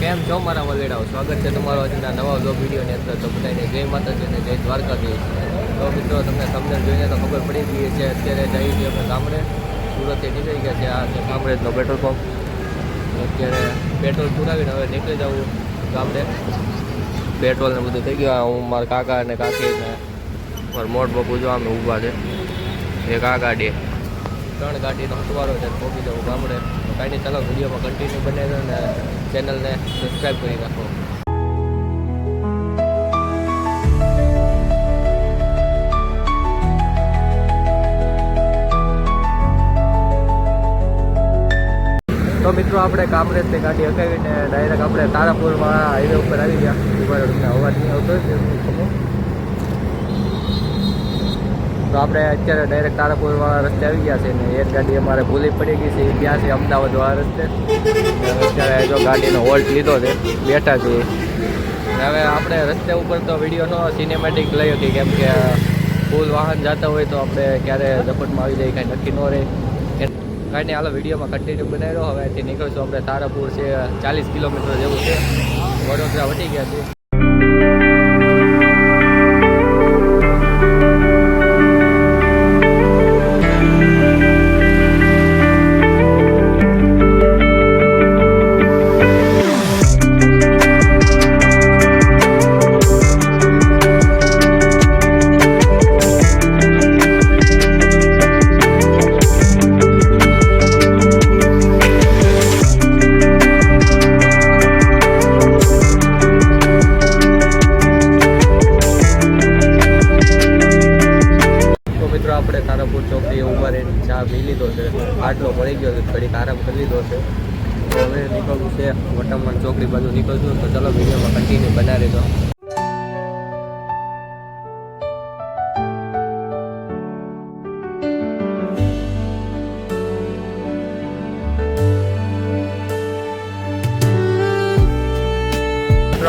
કેમ છો મારા વલેડાઓ સ્વાગત છે તમારો આજના નવા વ્લોગ વિડીયોની અંદર. તો બધાને જય માતાજી અને જય દ્વારકાધીશ. તો મિત્રો, તમને તમને જોઈને તો ખબર પડી ગઈ છે, અત્યારે જઈ છીએ અમે ગામડે. સુરતથી નીકળી ગયા છે આ છે કામરેજનો પેટ્રોલ પંપ અત્યારે પેટ્રોલ પુરાવીને હવે નીકળી જવું ગામડે. પેટ્રોલ ને બધું થઈ ગયું. હું, મારા કાકા અને કાકી ને મારા મોટ બાપુ જો અમે ઊભા છે. એક આ ગાડી. ત્રણ ગાડીનો હટવારો છે પહોંચી જવું ગામડે. તો કાંઈ નહીં ચાલો વિડીયોમાં કન્ટિન્યુ બને અને ચેનલને સબસ્ક્રાઈબ કરી રાખો. તો મિત્રો, આપણે કામરેજથી ગાડી હકાવીને ડાયરેક્ટ આપણે તારાપુરમાં હાઈવે ઉપર આવી ગયા. ઉપર અવાજ નહીં આવતો તો આપણે અત્યારે ડાયરેક્ટ તારાપુરવાળા રસ્તે આવી ગયા છે ને એક ગાડી અમારે ભૂલી પડી ગઈ છે ત્યાં છે અમદાવાદવાળા રસ્તે. અત્યારે જો ગાડીનો હોલ્ટ લીધો છે, બેઠા છીએ હવે આપણે રસ્તે ઉપર તો વિડીયોનો સિનેમેટિક લઈ હતી કેમ કે ફૂલ વાહન જતા હોય તો આપણે ક્યારે ઝપટમાં આવી જાય, કાંઈ નક્કી ન રહે. કાંઈ નહીં, હાલો વિડીયોમાં કન્ટિન્યુ બનાવી હવેથી નીકળશું આપણે તારાપુર છે, ચાલીસ કિલોમીટર જેવું છે. વડોદરા વટી ગયા છે. આરામ કરી લીધો છે. તો હવે નીકળવું છે વટમણ ચોકડી બાજુ નીકળશું તો ચલો વિડીયોમાં કન્ટિન્યુ બનાવી દો.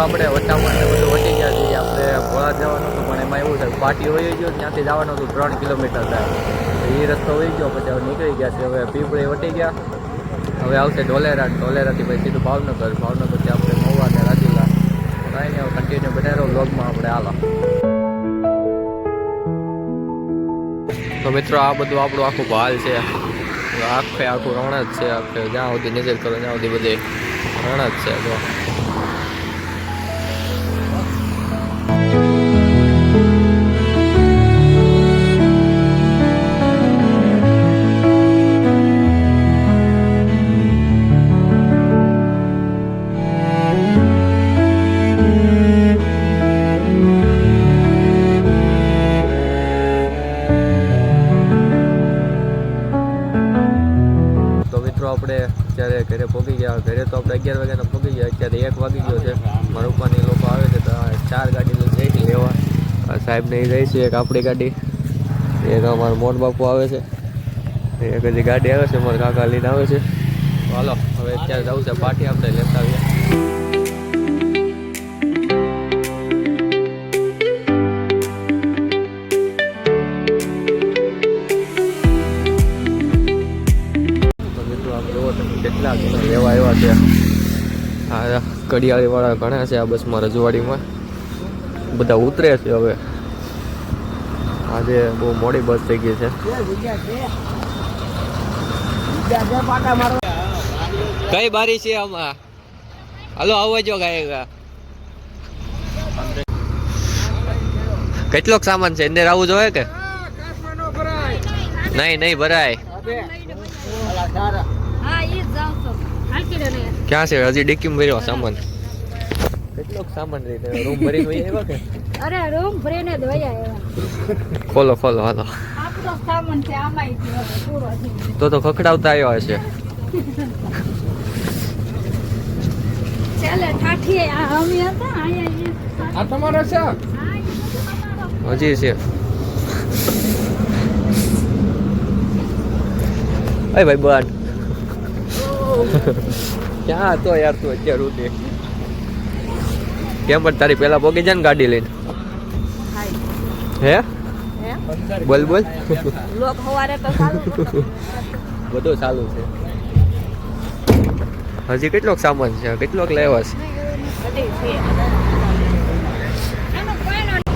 આપણે વટામણ ને બધું વટી ગયા છીએ. આપણે ભોળા જવાનું હતું, પણ એમાં એવું છે પાટી હોય ગયો, ત્યાંથી જવાનું હતું ત્રણ કિલોમીટર થાય. એ રસ્તો હોય ગયો, પછી હવે નીકળી ગયા છે હવે પીપળી વટી ગયા. હવે આવશે ઢોલેરા ઢોલેરાથી પછી સીધું ભાવનગર. ભાવનગરથી આપણે મહુવા ને રાજુલા. કાંઈ નહીં, હવે કન્ટિન્યુ બનાવ્યો બ્લોગમાં આપણે, હાલો. તો મિત્રો, આ બધું આપણું આખું ભાલ છે. આખે આખું રણ જ છે. આખે જ્યાં સુધી નજર કરો ત્યાં સુધી બધે રણ જ છે, જો. આપણે અત્યારે ઘરે પહોંચી ગયા ઘરે તો આપણે અગિયાર વાગ્યાના પહોંચી ગયા, અત્યારે એક વાગી ગયો છે. મારા પપ્પાની લોકો આવે છે તો ચાર ગાડી લઈ જઈ છે લેવા. સાહેબને એ જાય છે, એક આપણી ગાડી, એક અમારો મોટ બાપુ આવે છે, એક હજી ગાડી આવે છે મારા કાકા લઈને આવે છે. ચાલો હવે અત્યારે જવું છે પાર્ટી આપણે લેતા આવીએ. આ કડિયાળીવાળા ઘણા છે આ બસમાં રજવાડીમાં. બધા ઉતરે છે હવે. આજે બહુ મોડી બસ થઈ ગઈ છે. કઈ બારી છે આમાં? હાલો આવવા જો ગાય કેટલોક સામાન છે? અંદર આવવું જોઈએ કે? નહીં નહીં ભરાય. હા ક્યાં છે? હજી ડિક્કીમાં ભર્યો સામાન. કેટલોક સામાન રહી રૂમ ભરીને હોય એવા કે? અરે રૂમ ભરીને જ એવા. ખોલો ખોલો હાલો. આપણો સામાન છે આમાંય છે પૂરો તો તો ખખડાવતા આવ્યો હશે. ચાલે ઠાઠી આ અમે હતા આયા આ તમારો છે. હજી છે. અય ભાઈ બન ક્યાં હતો યાર તું અત્યાર સુધી કેમ પણ તારી પેલા પોગી જાય ને ગાડી લઈને? હે? બોલ બોલ. લોક હવારે તો સારું બધું ચાલુ છે. હજી કેટલોક સામાન છે? કેટલોક લેવા છે?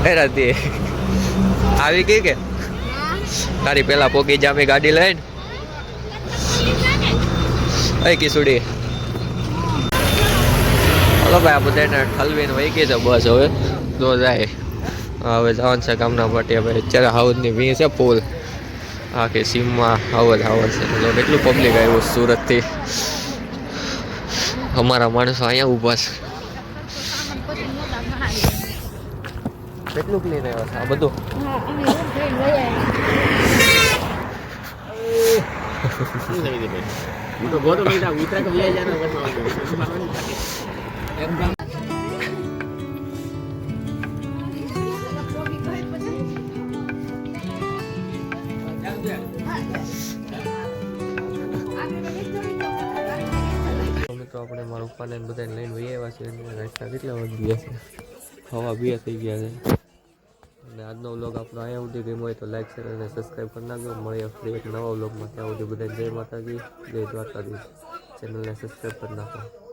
એ રાતી આવી ગઈ કે? તારી પેલા પોગી જામી ગાડી લઈને? એ કિસુડી. હલો ભાઈ આ બધાને ઠલવીને વહી ગઈ છે બસ હવે. જો જાય. હવે જવાનું છે ગામના માટે હવે અત્યારે હાઉદની વી છે પુલ આખી સીમમાં હાવજ હાવજ છે. તો કેટલું પબ્લિક આવ્યું સુરતથી. અમારા માણસો અહીંયા ઊભા છે. કેટલું ક્લીન આવ્યા છે? આ બધું? હા અમે રોજ જઈને લઈ મિત્રો આપણે મારા પપ્પાને બધાને લઈને વહી આવ્યા છે કેટલા વાગી ગયા છે? હવા બે થઈ ગયા છે. અને આજનો વ્લોગ આપણો અહીંયા સુધી ગમ્યો હોય તો લાઈક શેર અને સબસ્ક્રાઈબ કરી નાખજો. મળીએ ફરી એક નવા વ્લોગમાં ત્યાં સુધી બધા જય માતાજી, જય દ્વારકાધીશ. ચેનલને સબસ્ક્રાઈબ કરી નાખો.